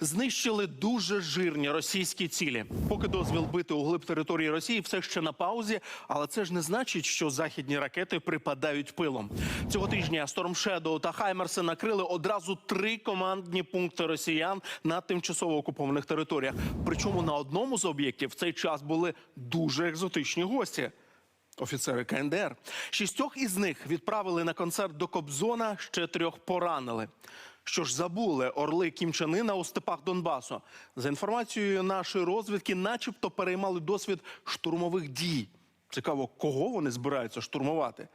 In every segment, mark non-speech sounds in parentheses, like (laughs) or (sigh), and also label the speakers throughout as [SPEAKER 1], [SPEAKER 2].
[SPEAKER 1] знищили дуже жирні російські цілі. Поки дозвіл бити у глиб території Росії все ще на паузі, але це ж не значить, що західні ракети припадають пилом. Цього тижня Storm Shadow та Хаймерси накрили одразу три командні пункти росіян на тимчасово окупованих територіях. Причому на одному з об'єктів в цей час були дуже екзотичні гості. Офіцери КНДР. Шістьох із них відправили на концерт до Кобзона, ще трьох поранили. Що ж забули орли Кімчанина у степах Донбасу? За інформацією нашої розвідки, начебто переймали досвід штурмових дій. Цікаво, кого вони збираються штурмувати?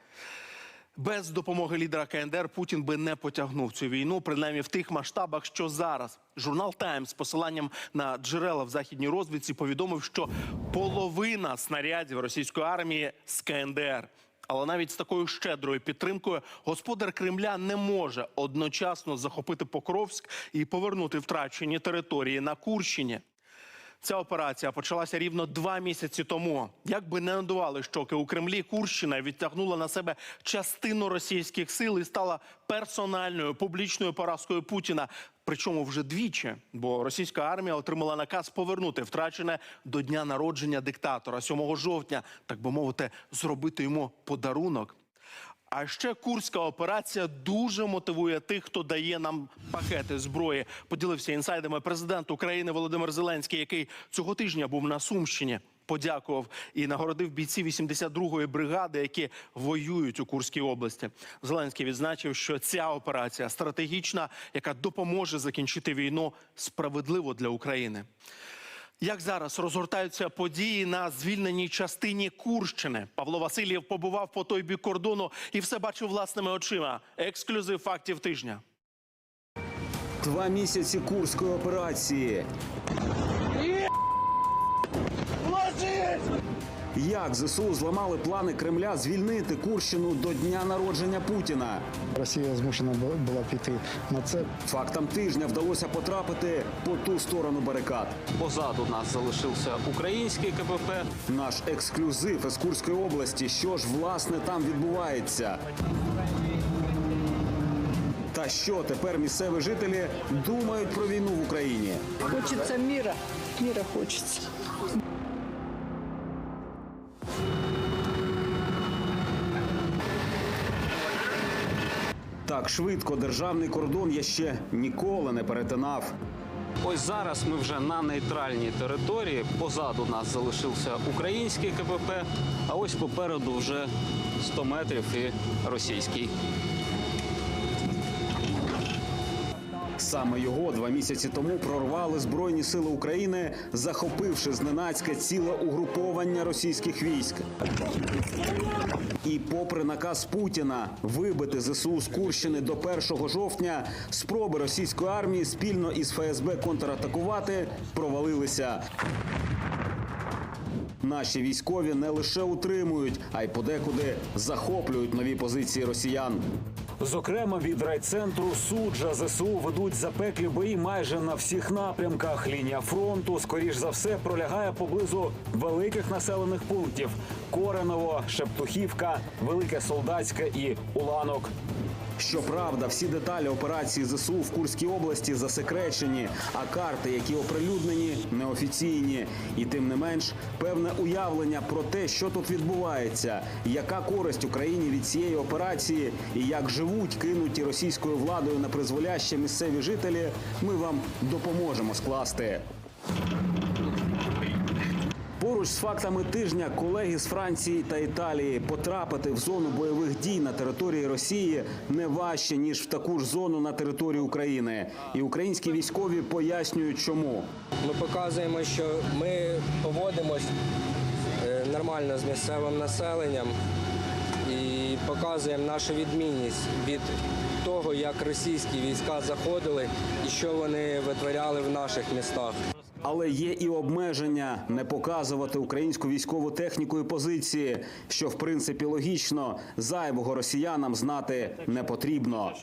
[SPEAKER 1] Без допомоги лідера КНДР Путін би не потягнув цю війну, принаймні в тих масштабах, що зараз. Журнал Таймс з посиланням на джерела в західній розвідці повідомив, що половина снарядів російської армії з КНДР. Але навіть з такою щедрою підтримкою господар Кремля не може одночасно захопити Покровськ і повернути втрачені території на Курщині. Ця операція почалася рівно два місяці тому. Як би не надували щоки у Кремлі, Курщина відтягнула на себе частину російських сил і стала персональною публічною поразкою Путіна. Причому вже двічі, бо російська армія отримала наказ повернути втрачене до дня народження диктатора 7 жовтня, так би мовити, зробити йому подарунок. А ще курська операція дуже мотивує тих, хто дає нам пакети зброї. Поділився інсайдами президент України Володимир Зеленський, який цього тижня був на Сумщині. Подякував і нагородив бійців 82-ї бригади, які воюють у Курській області. Зеленський відзначив, що ця операція стратегічна, яка допоможе закінчити війну справедливо для України. Як зараз розгортаються події на звільненій частині Курщини? Павло Васильєв побував по той бік кордону і все бачив власними очима. Ексклюзив фактів тижня.
[SPEAKER 2] Два місяці курської операції. Як ЗСУ зламали плани Кремля звільнити Курщину до дня народження Путіна?
[SPEAKER 3] Росія змушена була піти на це.
[SPEAKER 2] Фактам тижня вдалося потрапити по ту сторону барикад.
[SPEAKER 4] Позаду нас залишився український КПП.
[SPEAKER 2] Наш ексклюзив із Курської області. Що ж власне там відбувається? Та що тепер місцеві жителі думають про війну в Україні?
[SPEAKER 5] Хочется мира. Мира хочется.
[SPEAKER 2] Так швидко державний кордон я ще ніколи не перетинав.
[SPEAKER 4] Ось зараз ми вже на нейтральній території. Позаду нас залишився український КПП, а ось попереду вже 100 метрів і російський.
[SPEAKER 2] Саме його два місяці тому прорвали Збройні сили України, захопивши зненацька ціле угруповання російських військ. І попри наказ Путіна вибити ЗСУ з Курщини до 1 жовтня, спроби російської армії спільно із ФСБ контратакувати провалилися. Наші військові не лише утримують, а й подекуди захоплюють нові позиції росіян. Зокрема, від райцентру суджа ЗСУ ведуть запеклі бої майже на всіх напрямках. Лінія фронту, скоріш за все, пролягає поблизу великих населених пунктів: Кореново, Шептухівка, Велике Солдатське і Уланок. Щоправда, всі деталі операції ЗСУ в Курській області засекречені, а карти, які оприлюднені, неофіційні. І тим не менш, певне уявлення про те, що тут відбувається, яка користь Україні від цієї операції і як живуть кинуті російською владою на призволяще місцеві жителі, ми вам допоможемо скласти. Поруч з фактами тижня колеги з Франції та Італії потрапити в зону бойових дій на території Росії не важче ніж в таку ж зону на території України. І українські військові пояснюють, чому.
[SPEAKER 6] Ми показуємо, що ми поводимось е, нормально з місцевим населенням і показуємо нашу відмінність від того, як російські війська заходили і що вони витворяли в наших містах.
[SPEAKER 2] Але є і обмеження не показувати українську військову техніку і позиції, що в принципі логічно зайвого росіянам знати не потрібно.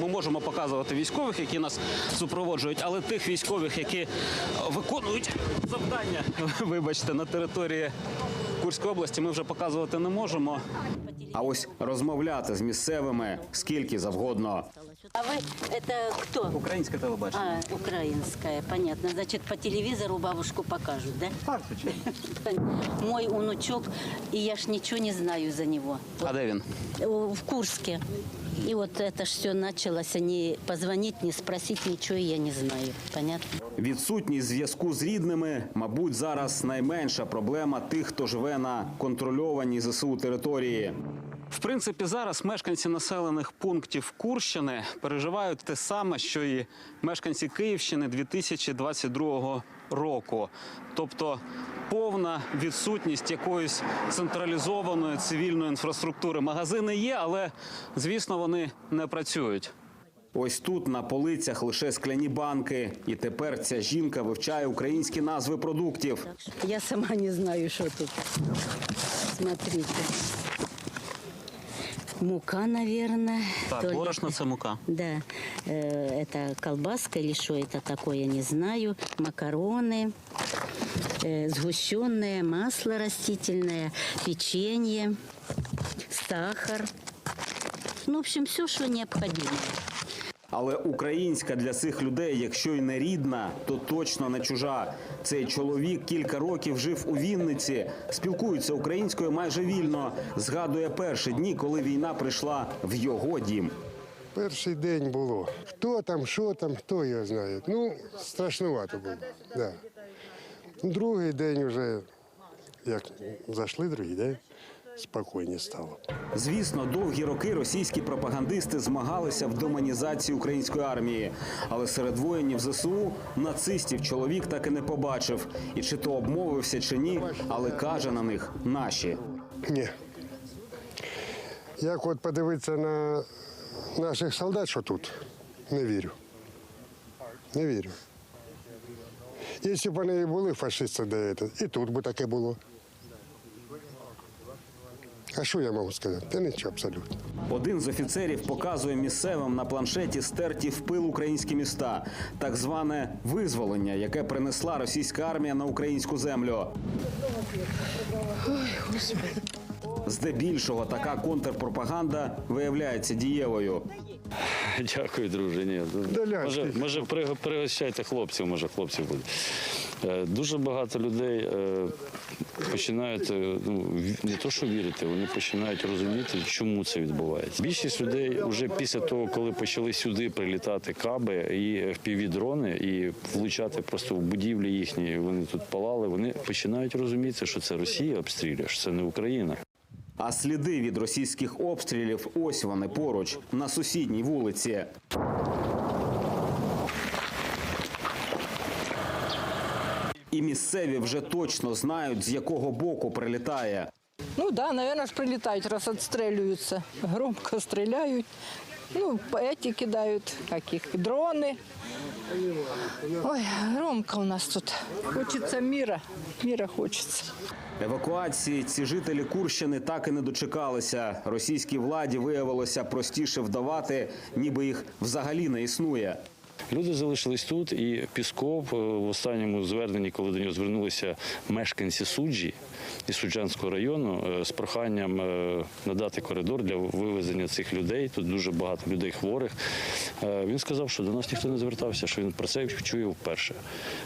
[SPEAKER 4] Ми можемо показувати військових, які нас супроводжують, але тих військових, які виконують завдання, (laughs) вибачте, на території Курської області ми вже показувати не можемо.
[SPEAKER 2] А ось розмовляти з місцевими скільки завгодно.
[SPEAKER 7] А вы это кто?
[SPEAKER 4] Українське телебачення.
[SPEAKER 7] А, украинская, понятно. Значит, по телевизору бабушку покажут, да?
[SPEAKER 4] Так, звичайно. (laughs)
[SPEAKER 7] Мой внучок, и я ж ничего не знаю за него.
[SPEAKER 4] А де він?
[SPEAKER 7] Э, В Курске. И вот это ж все началось, а не позвонить, не спросить, ничего я не знаю. Понятно?
[SPEAKER 2] Відсутність зв'язку з рідними, мабуть, зараз найменша проблема тих, хто живе на контрольованій ЗСУ території.
[SPEAKER 4] В принципі, зараз мешканці населених пунктів Курщини переживають те саме, що і мешканці Київщини 2022 року. Тобто повна відсутність якоїсь централізованої цивільної інфраструктури. Магазини є, але звісно вони не працюють.
[SPEAKER 2] Ось тут на полицях лише скляні банки. І тепер ця жінка вивчає українські назви продуктів.
[SPEAKER 7] Я сама не знаю, что тут. Смотрите. Мука, наверное.
[SPEAKER 4] Так,
[SPEAKER 7] То ли-
[SPEAKER 4] борошно це мука.
[SPEAKER 7] Да, э, это колбаска или что это такое, не знаю. Макароны, э, сгущенное масло растительное, печенье, сахар. Ну, в общем, все, что необходимо.
[SPEAKER 2] Але українська для цих людей, якщо й не рідна, то точно не чужа. Цей чоловік кілька років жив у Вінниці, спілкується українською майже вільно. Згадує перші дні, коли війна прийшла в його дім.
[SPEAKER 8] Перший день було. Хто там, що там, хто його знає. Ну, страшнувато було. Да. Другий день вже, як зайшли другий день, спокійніше стало.
[SPEAKER 2] Звісно, довгі роки російські пропагандисти змагалися в демонізації української армії. Але серед воїнів ЗСУ нацистів чоловік так і не побачив. І чи то обмовився, чи ні, але каже на них наші.
[SPEAKER 8] Ні. Як от подивитися на наших солдат, що тут, не вірю. Не вірю. Якщо б вони і були фашисти, де це, і тут би таке було. А що я можу сказати? Та нічого абсолютно.
[SPEAKER 2] Один з офіцерів показує місцевим на планшеті стерті в пил українські міста, так зване визволення, яке принесла російська армія на українську землю. Здебільшого така контрпропаганда виявляється дієвою.
[SPEAKER 9] Дякую, друже. Ні. Може, може пригощайте хлопців, може хлопців буде. Е, Дуже багато людей е, починають е, ну, не то, що вірити, вони починають розуміти, чому це відбувається. Більшість людей вже після того, коли почали сюди прилітати каби і впівдрони, і влучати просто в будівлі їхні, вони тут палали, вони починають розуміти, що це Росія обстрілює, що це не Україна.
[SPEAKER 2] А сліди від російських обстрілів ось вони поруч на сусідній вулиці. І місцеві вже точно знають, з якого боку прилітає.
[SPEAKER 5] Ну да, наверное, ж прилітають, раз відстрілюються. Громко стреляют. Ну, эти кидают, каких, дроны. Ой, громко у нас тут. Хочется мира, мира хочется.
[SPEAKER 2] Евакуації ці жителі Курщини так і не дочекалися. Російській владі виявилося простіше вдавати, ніби їх взагалі не існує.
[SPEAKER 9] Люди залишились тут, і Пісков е, в останньому зверненні, коли до нього звернулися мешканці суджі із Суджанського району е, з проханням е, надати коридор для вивезення цих людей. Тут дуже багато людей хворих. Е, Він сказав, що до нас ніхто не звертався, що він про це чує вперше.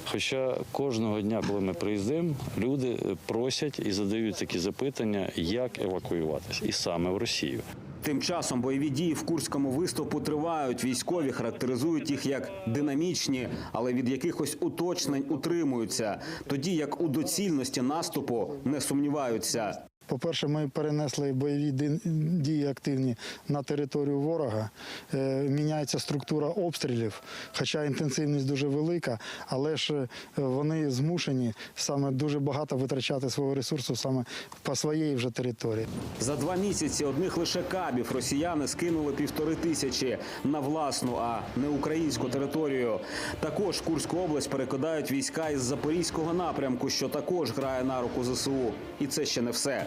[SPEAKER 9] Хоча кожного дня, коли ми приїздимо, люди просять і задають такі запитання, як евакуюватися, і саме в Росію.
[SPEAKER 2] Тим часом бойові дії в Курському виступу тривають. Військові характеризують їх як динамічні, але від якихось уточнень утримуються. Тоді як у доцільності наступу не сумніваються.
[SPEAKER 3] По-перше, ми перенесли бойові дії активні на територію ворога. Е, Міняється структура обстрілів, хоча інтенсивність дуже велика, але ж е, вони змушені саме дуже багато витрачати свого ресурсу саме по своїй вже території.
[SPEAKER 2] За два місяці одних лише кабів росіяни скинули півтори тисячі на власну, а не українську територію. Також Курську область перекидають війська із запорізького напрямку, що також грає на руку ЗСУ. І це ще не все.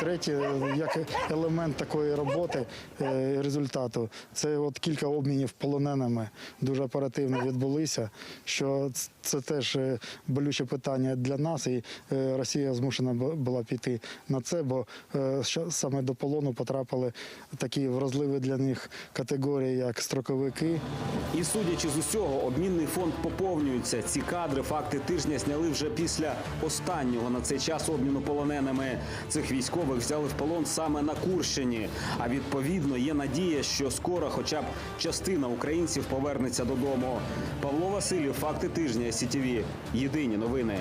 [SPEAKER 3] Третє, як елемент такої роботи е, результату, це от кілька обмінів полоненими дуже оперативно відбулися. Що це теж е, болюче питання для нас, і е, Росія змушена була піти на це, бо саме до полону потрапили такі вразливі для них категорії, як строковики,
[SPEAKER 2] І судячи з усього, обмінний фонд поповнюється. Ці кадри, факти тижня зняли вже після останнього на цей час обміну полоненими. Цих військових взяли в полон саме на Курщині. А відповідно є надія, що скоро, хоча б частина українців повернеться додому. Павло Васильєв, факти тижня СІТІВІ. Єдині новини.